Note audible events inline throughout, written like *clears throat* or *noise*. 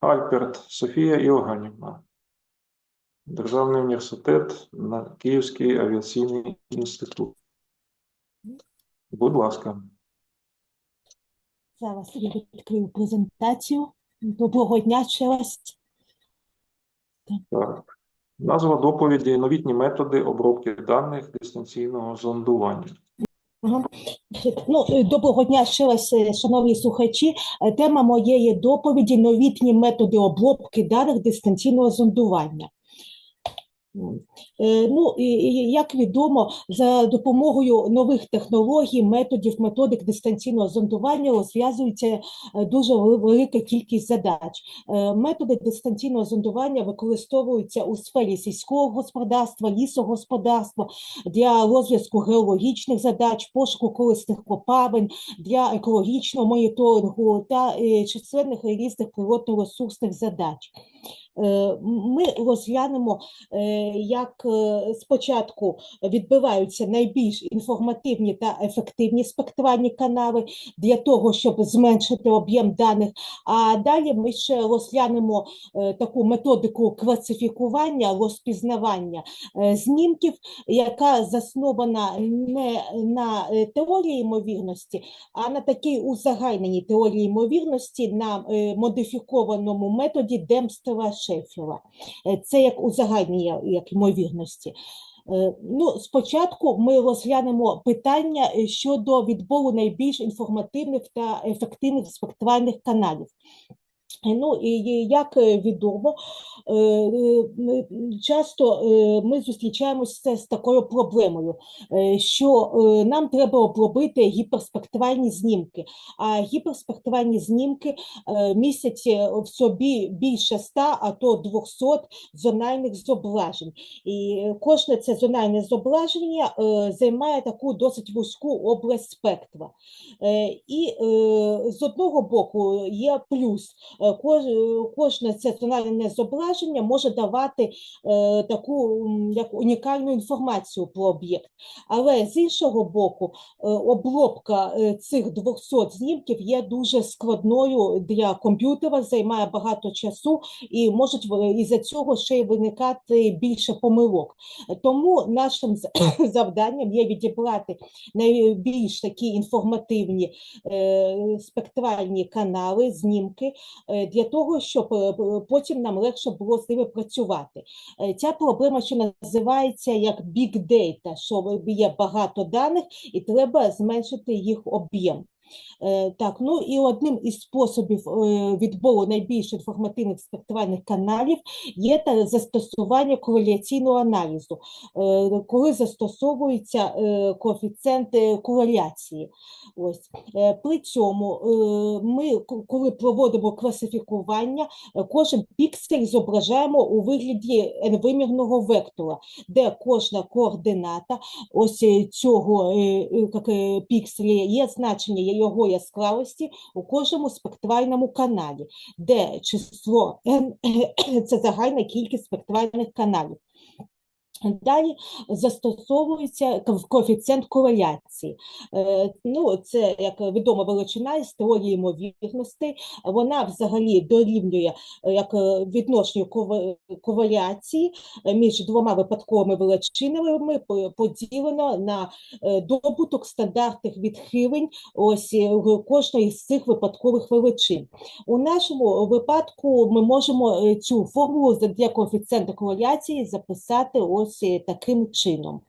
Альперт Софія Іоганівна. Державний університет на Київський авіаційний інститут. Будь ласка. Зараз я відкрию презентацію. Доброго дня ще раз. Так. Назва доповіді новітні методи обробки даних дистанційного зондування. Ну, е, доброго дня ще раз, е, шановні слухачі. Е, Тема моєї доповіді новітні методи обробки даних дистанційного зондування. Е, Ну, як відомо, за допомогою нових технологій, методів, методик дистанційного зондування розв'язується е, дуже велика кількість задач. Е, Методи дистанційного зондування використовуються у сфері сільського господарства, лісогосподарства, для розв'язку геологічних задач, пошуку корисних копалин, для екологічного моніторингу та численних різних природно-ресурсних задач. Е, Ми розглянемо, е, як е, спочатку відбиваються найбільш інформативні та ефективні спектральні канали для того, щоб зменшити об'єм даних. А далі ми ще розглянемо таку методику класифікування, розпізнавання знімків, яка заснована не на теорії ймовірності, а на такій узагальненій теорії ймовірності на модифікованому методі Демстера Шеффіла. Е, Це як узагальнення як ймовірності. Е, Ну, спочатку ми розглянемо питання е, щодо відбору найбільш інформативних та ефективних спектральних каналів. Ну, і як е, відомо, е, е, часто ми зустрічаємося з такою проблемою, що нам треба обробити гіперспектральні знімки, а гіперспектральні знімки містять в собі більше 100, а то 200 зональних зображень. І кожне це зональне зображення займає таку досить вузьку область спектра. І з одного боку є плюс. Е, кож- Кожне це зображення може давати е, таку як унікальну інформацію про об'єкт. Але з іншого боку, е, обробка цих 200 знімків є дуже складною для комп'ютера, займає багато часу і можуть в- із-за цього ще й виникати більше помилок. Тому нашим *coughs* завданням є відібрати найбільш такі інформативні спектральні канали, знімки для того, щоб е, потім нам легше було з ними працювати. Е, Ця проблема, що називається як big data, що є багато даних і треба зменшити їх об'єм. Е, Так, ну і одним із способів е, відбору найбільш інформативних спектральних каналів є застосування кореляційного аналізу, е, коли застосовуються е, коефіцієнти кореляції. Ось. При цьому ми, коли проводимо класифікування, кожен піксель зображаємо у вигляді n-вимірного вектора, де кожна координата ось цього пікселя є значення його яскравості у кожному спектральному каналі, де число *clears throat* це загальна кількість спектральних каналів. Далі застосовується коефіцієнт кореляції. Е, Ну, це, як відома величина із теорії ймовірностей, вона взагалі дорівнює як відношенню кореляції між двома випадковими величинами поділено на е, добуток стандартних відхилень ось е, кожної з цих випадкових величин. У нашому випадку ми можемо цю формулу для коефіцієнта кореляції записати ось е, таким чином,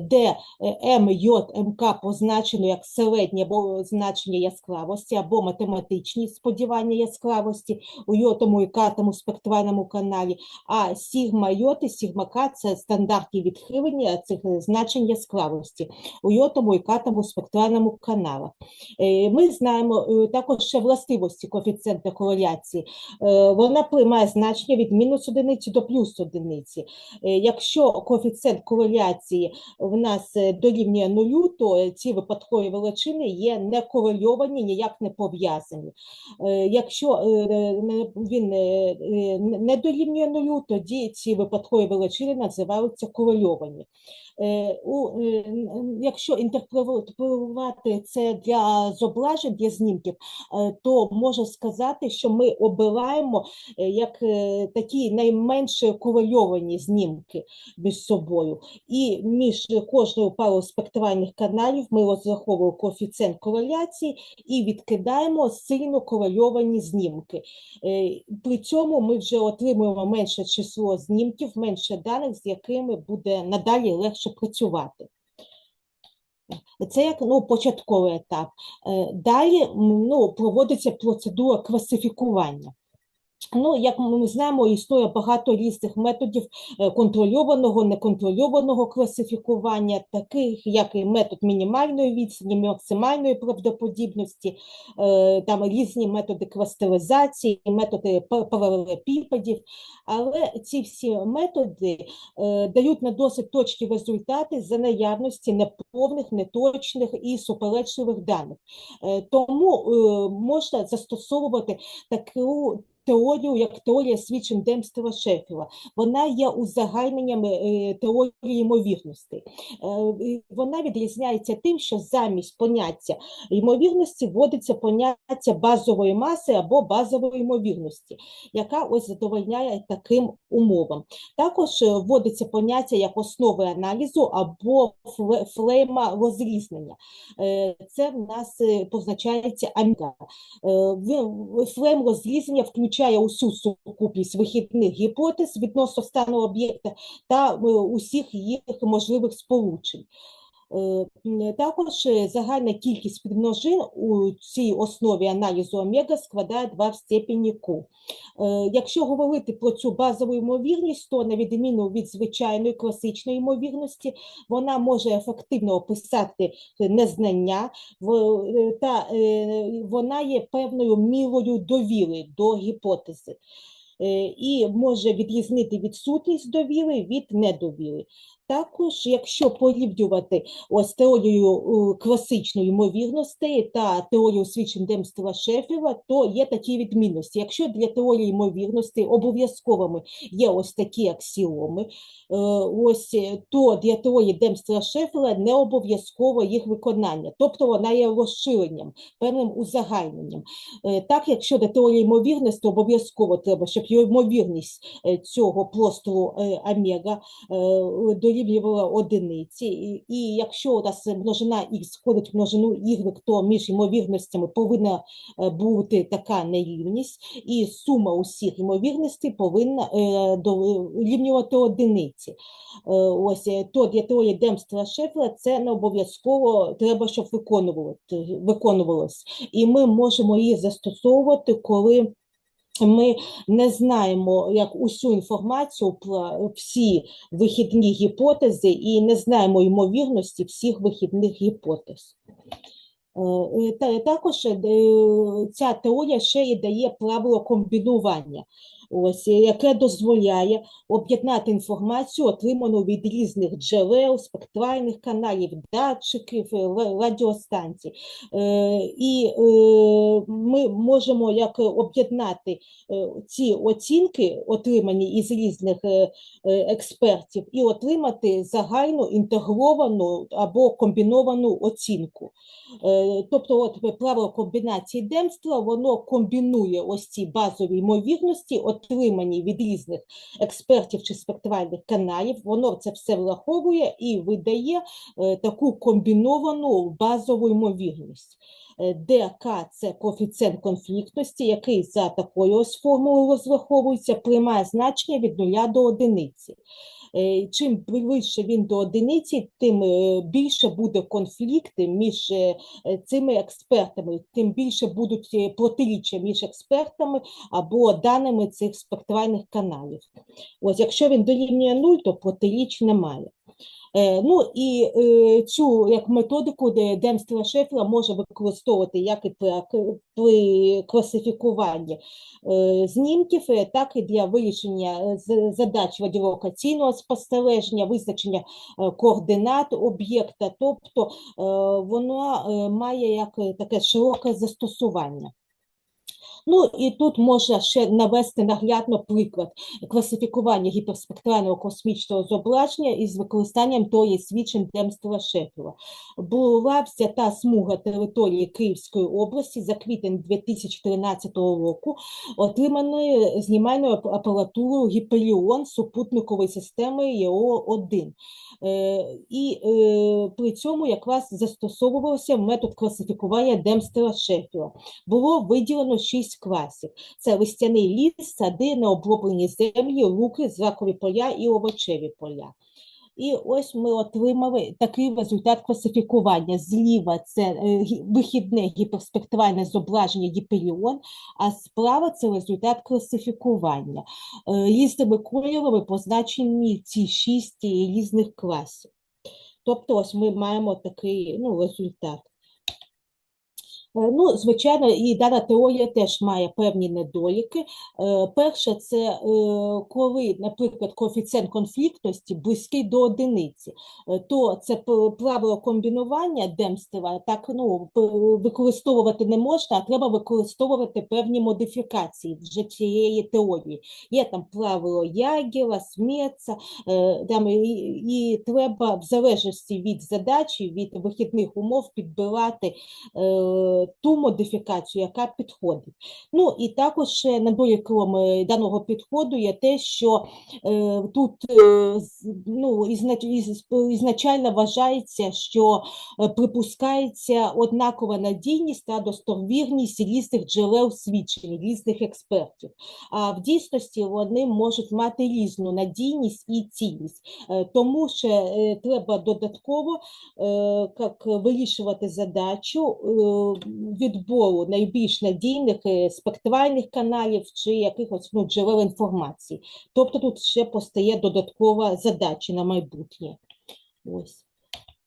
де е, М, МК позначено як середнє або значення яскравості або математичні сподівання яскравості у йотому і катому спектральному каналі, а сігма йот і сігма К – це стандартні відхилення цих е, значень яскравості у йотому і катому спектральному каналах. Е, Ми знаємо е, також ще властивості коефіцієнта кореляції. Е, Вона приймає значення від мінус одиниці до плюс одиниці. Е, Якщо коефіцієнт кореляції в нас е, дорівнює нулю, то е, ці випадкові величини є не корельовані, ніяк не пов'язані. Е, Якщо він не дорівнює нулю, тоді ці випадкові величини називаються корельовані. Е, у, е, Якщо інтерпретувати це для зображень, для знімків, е, то можу сказати, що ми обираємо як такі найменш корельовані знімки між собою. І між кожною парою спектральних каналів ми розраховуємо коефіцієнт кореляції і відкидаємо сильно корельовані знімки. При цьому ми вже отримуємо менше число знімків, менше даних, з якими буде надалі легше працювати. Це як ну, початковий етап. Е, Далі ну, проводиться процедура класифікування. Ну, як ми знаємо, існує багато різних методів е, контрольованого, неконтрольованого класифікування, таких як і метод мінімальної відстані, максимальної правдоподібності, е, там різні методи кластеризації, методи па- паралелепіпедів. Але ці всі методи е, дають не досить точні результати за наявності неповних, неточних і суперечливих даних. Тому можна застосовувати таку теорію, як теорія свідчень Демстера Шефіла. Вона є узагальненням е, теорії ймовірностей. Е, Вона відрізняється тим, що замість поняття ймовірності вводиться поняття базової маси або базової ймовірності, яка ось задовольняє таким умовам. Також е, вводиться поняття як основи аналізу або флейма розрізнення. Це в нас позначається аміга. Флейм розрізнення включає усю сукупність вихідних гіпотез відносно стану об'єкта та е, усіх їх можливих сполучень. Е, Також е, загальна кількість підмножин у цій основі аналізу омега складає 2 в степені Q. Е, Якщо говорити про цю базову ймовірність, то на відміну від звичайної класичної ймовірності, вона може ефективно описати незнання, та вона є певною мірою довіри до гіпотези. І може відрізнити відсутність довіри від недовіри. Також, якщо порівнювати ось теорію класичної ймовірності та теорію свідчень Демстера Шефіла, то є такі відмінності. Якщо для теорії ймовірності обов'язковими є ось такі аксіоми, е, ось, то для теорії Демстера Шефіла не обов'язково їх виконання, тобто вона є розширенням, певним узагальненням. Е, Так, якщо до теорії ймовірності обов'язково треба, щоб ймовірність е, цього простору омега е, дорівнювала одиниці, і, і якщо у нас множина х входить в множину y, то між ймовірностями повинна е, бути така нерівність, і сума усіх ймовірностей повинна е, дорівнювати одиниці. Е, Ось то для теорії Демстера Шефера це не обов'язково треба, щоб виконувати, виконувалось. І ми можемо її застосовувати, коли ми не знаємо як усю інформацію про всі вихідні гіпотези і не знаємо ймовірності всіх вихідних гіпотез. Е, та- Також е, ця теорія ще й дає правило комбінування, ось, е, яке дозволяє об'єднати інформацію, отриману від різних джерел, спектральних каналів, датчиків, е, радіостанцій. Е, І ми можемо як об'єднати ці оцінки, отримані із різних експертів, і отримати загальну інтегровану або комбіновану оцінку. Тобто, от правило комбінації Демстра, воно комбінує ось ці базові ймовірності, отримані від різних експертів чи спектральних каналів, воно це все враховує і видає е, таку комбіновану базову ймовірність. Е, ДК – це коефіцієнт конфліктності, який за такою ось формулою розраховується, приймає значення від нуля до одиниці. Е, Чим ближче він до одиниці, тим е, більше буде конфлікти між е, цими експертами, тим більше будуть протиріччя між експертами або даними цих спектральних каналів. Ось, якщо він дорівнює нуль, то протиріч немає. Е, Ну і е, цю як методику де Демстера Шефера може використовувати як і при, класифікуванні е, знімків, так і для вирішення задач радіолокаційного спостереження, визначення координат об'єкта, тобто воно має як таке широке застосування. Ну і тут можна ще навести наглядно приклад класифікування гіперспектрального космічного зображення із використанням теорії свідчень Демстера Шефера. Була взята смуга території Київської області за квітень 2013 року, отриманою знімальною апаратурою Гіперіон супутникової системи ЄО-1. Е, І е, при цьому якраз застосовувався метод класифікування Демстера Шефіла. Було виділено шість класів: це листяний ліс, сади, необроблені землі, луки, зракові поля і овочеві поля. І ось ми отримали такий результат класифікування. Зліва це е, вихідне гіперспектральне зображення Гіперіон, а справа це результат класифікування. Е, Різними кольорами позначені ці шість різних класів. Тобто, ось ми маємо такий ну, результат. Е, Ну, звичайно, і дана теорія теж має певні недоліки. Е, Перше, це е, коли, наприклад, коефіцієнт конфліктності близький до одиниці, то це правило комбінування Демстера так ну, використовувати не можна, а треба використовувати певні модифікації вже цієї теорії. Є там правило Ягера, Смеца, там, і, і треба в залежності від задачі, від вихідних умов підбирати е, ту модифікацію, яка підходить. Ну і також недоліком е, даного підходу є те, що е, тут е, ну, ізнач, із, ізначально вважається, що припускається однакова надійність та достовірність різних джерел свідчень, різних експертів. А в дійсності вони можуть мати різну надійність і цінність. Тому е, треба додатково як вирішувати задачу відбору найбільш надійних е, спектральних каналів чи якихось ну, джерел інформації. Тобто тут ще постає додаткова задача на майбутнє. Ось.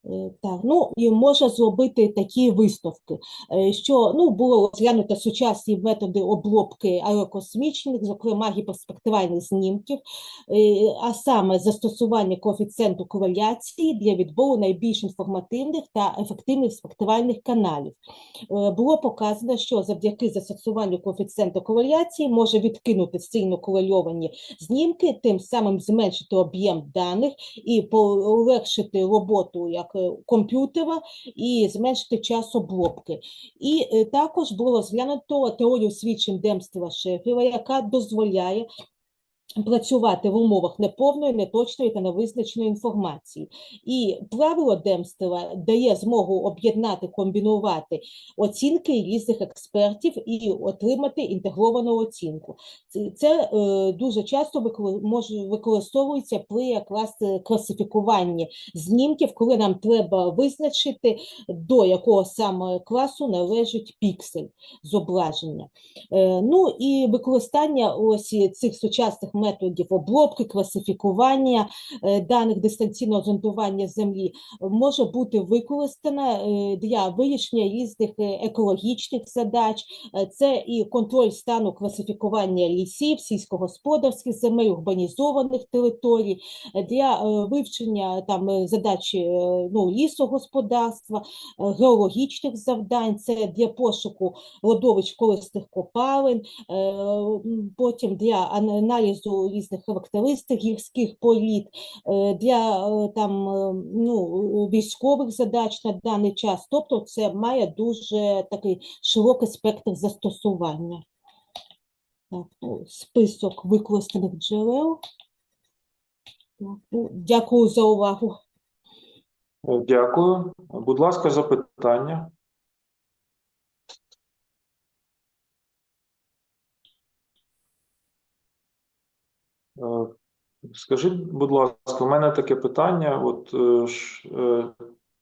Е, Так, ну і можна зробити такі висновки, е, що ну, було розглянуто сучасні методи обробки аерокосмічних, зокрема гіперспектральних знімків, е, а саме застосування коефіцієнту кореляції для відбору найбільш інформативних та ефективних спектральних каналів. Було показано, що завдяки застосуванню коефіцієнту кореляції може відкинути сильно корельовані знімки, тим самим зменшити об'єм даних і полегшити роботу як е, комп'ютера і зменшити час обробки. І е, також було розглянуто теорію свідчень демства шефіва, яка дозволяє працювати в умовах неповної, неточної та невизначеної інформації. І правило Демстера дає змогу об'єднати, комбінувати оцінки різних експертів і отримати інтегровану оцінку. Це, е, дуже часто може використовується при якраз е, класифікуванні знімків, коли нам треба визначити, до якого саме класу належить піксель зображення. Е, Ну і використання ось цих сучасних методів обробки, класифікування е, даних дистанційного зондування землі може бути використана е, для вирішення різних е, екологічних задач. Е, Це і контроль стану класифікування лісів, сільськогосподарських земель, урбанізованих територій, е, для е, вивчення там е, задач е, ну, лісогосподарства, е, геологічних завдань, це для пошуку родовищ корисних копалин, е, потім для ан- аналізу різних характеристик гірських порід, е, для е, там, е, ну, військових задач на даний час. Тобто це має дуже такий широкий спектр застосування. Так, ну, список використаних джерел. Ну, Дякую за увагу. Дякую. Будь ласка, запитання. Скажіть, будь ласка, у мене таке питання. От е, е,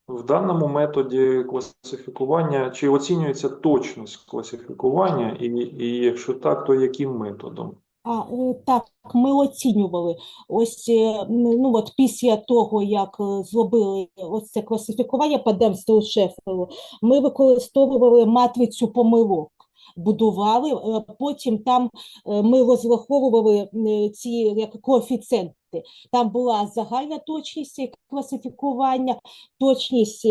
в даному методі класифікування, чи оцінюється точність класифікування, і, і якщо так, то яким методом? А, так, ми оцінювали. Ось е, ну, от після того, як зробили ось це класифікування по Демстеру Шеферу, ми використовували матрицю помилок. Будували. Е, Потім там е, ми розраховували е, ці як коефіцієнти. Там була загальна точність класифікування, точність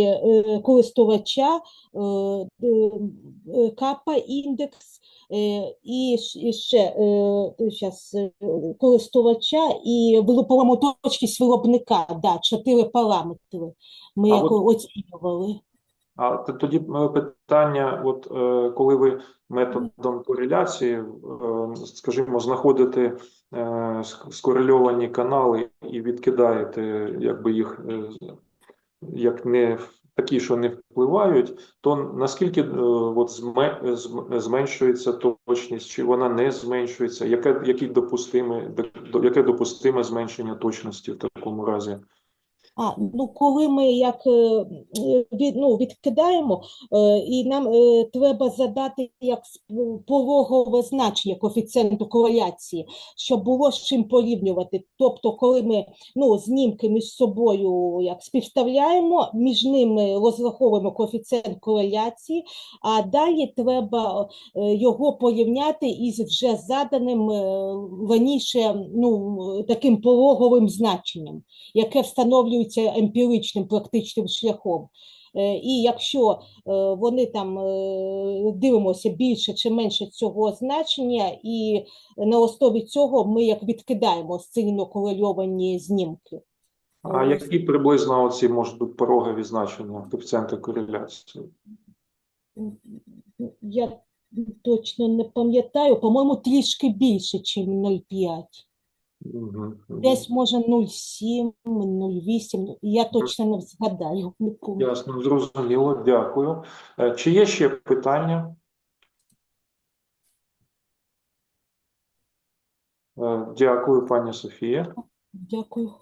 користувача, капа індекс. І ще е, користувача і точність виробника, да, чотири параметри ми А як от- оцінювали. А тоді е, питання: от е, коли ви методом кореляції, е, скажімо, знаходите скорельовані канали і відкидаєте, якби їх як не такі, що не впливають, то наскільки от зменшується точність, чи вона не зменшується? Яке, які допустиме, до- яке допустиме зменшення точності в такому разі? А, ну коли ми як е, е, від, ну, відкидаємо, е, і нам треба задати як пологове значення коефіцієнту кореляції, щоб було з чим порівнювати. Тобто, коли ми ну, знімки між собою як співставляємо, між ними розраховуємо коефіцієнт кореляції, а далі треба його порівняти із вже заданим раніше ну, таким пологовим значенням яке встановлюється емпіричним практичним шляхом. Е, І якщо е, вони там е, дивимося більше чи менше цього значення, і на основі цього ми як відкидаємо сильно корельовані знімки. А які приблизно оці можуть бути порогові значення коефіцієнти кореляції? Я точно не пам'ятаю, по-моєму, трішки більше, ніж 0,5. Десь може 0,7, 0,8, я точно не згадаю. не. Ясно, зрозуміло, дякую. Е, Чи є ще питання? Е, Дякую, пані Софія. Дякую.